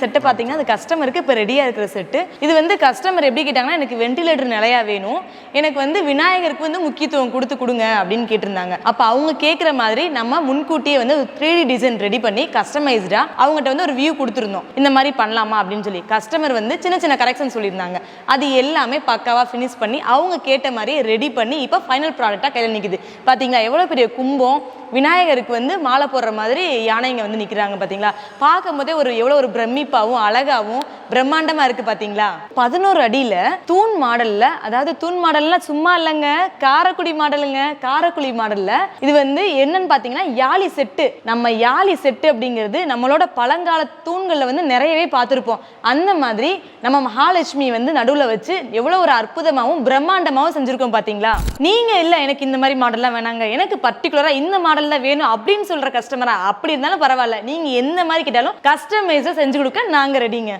Set பார்த்தீங்கன்னா அது கஸ்டமருக்கு இப்போ ரெடியாக இருக்கிற செட்டு இது வந்து கஸ்டமர் எப்படி கேட்டாங்கன்னா எனக்கு வென்டிலேட்டர் நிலையா வேணும். எனக்கு வந்து விநாயகருக்கு வந்து முக்கியத்துவம் கொடுத்து கொடுங்க அப்படின்னு கேட்டிருந்தாங்க. அப்போ அவங்க கேட்குற மாதிரி நம்ம முன்கூட்டியே வந்து த்ரீ டி டிசைன் ரெடி பண்ணி கஸ்டமைஸ்டாக அவங்ககிட்ட வந்து ஒரு வியூ கொடுத்துருந்தோம். இந்த மாதிரி பண்ணலாமா அப்படின்னு சொல்லி. கஸ்டமர் வந்து சின்ன சின்ன கரெக்ஷன் சொல்லியிருந்தாங்க. அது எல்லாமே பக்காவாக ஃபினிஷ் பண்ணி அவங்க கேட்ட மாதிரி ரெடி பண்ணி இப்போ ஃபைனல் ப்ராடக்டாக கையில் நிற்கிது பார்த்தீங்களா எவ்வளோ பெரிய கும்பம் விநாயகருக்கு வந்து மாலை போடுற மாதிரி யானைங்க வந்து நிற்கிறாங்க பார்த்தீங்களா பார்க்கும் போதே ஒரு எவ்வளோ ஒரு பிரமிப்பாகவும் அழகாகவும் பிரம்மாண்டமாக இருக்குது பாத்தீங்களா? பதினோரு அடியில் தூண் மாடலில் அதாவது தூண் மாடல்ல சும்மா இல்லைங்க காரக்குடி மாடலுங்க காரக்குடி மாடலில். இது வந்து என்னன்னு பார்த்தீங்கன்னா யாழி செட்டு. நம்ம யாழி செட்டு அப்படிங்கிறது நம்மளோட பழங்கால தூண்களில் வந்து நிறையவே பார்த்துருப்போம். அந்த மாதிரி நம்ம மகாலட்சுமி வந்து நடுவில் வச்சு எவ்வளோ ஒரு அற்புதமாகவும் பிரம்மாண்டமாகவும் செஞ்சுருக்கோம் பார்த்தீங்களா நீங்கள் இல்லை எனக்கு இந்த மாதிரி மாடல்லாம் வேணாங்க. எனக்கு பர்டிகுலரா இந்த மாடலில் வேணும் அப்படின்னு சொல்கிற கஸ்டமரா அப்படி இருந்தாலும் பரவாயில்ல. நீங்கள் எந்த மாதிரி கேட்டாலும் கஸ்டமைஸாக செஞ்சு கொடுக்க நாங்கள் ரெடிங்க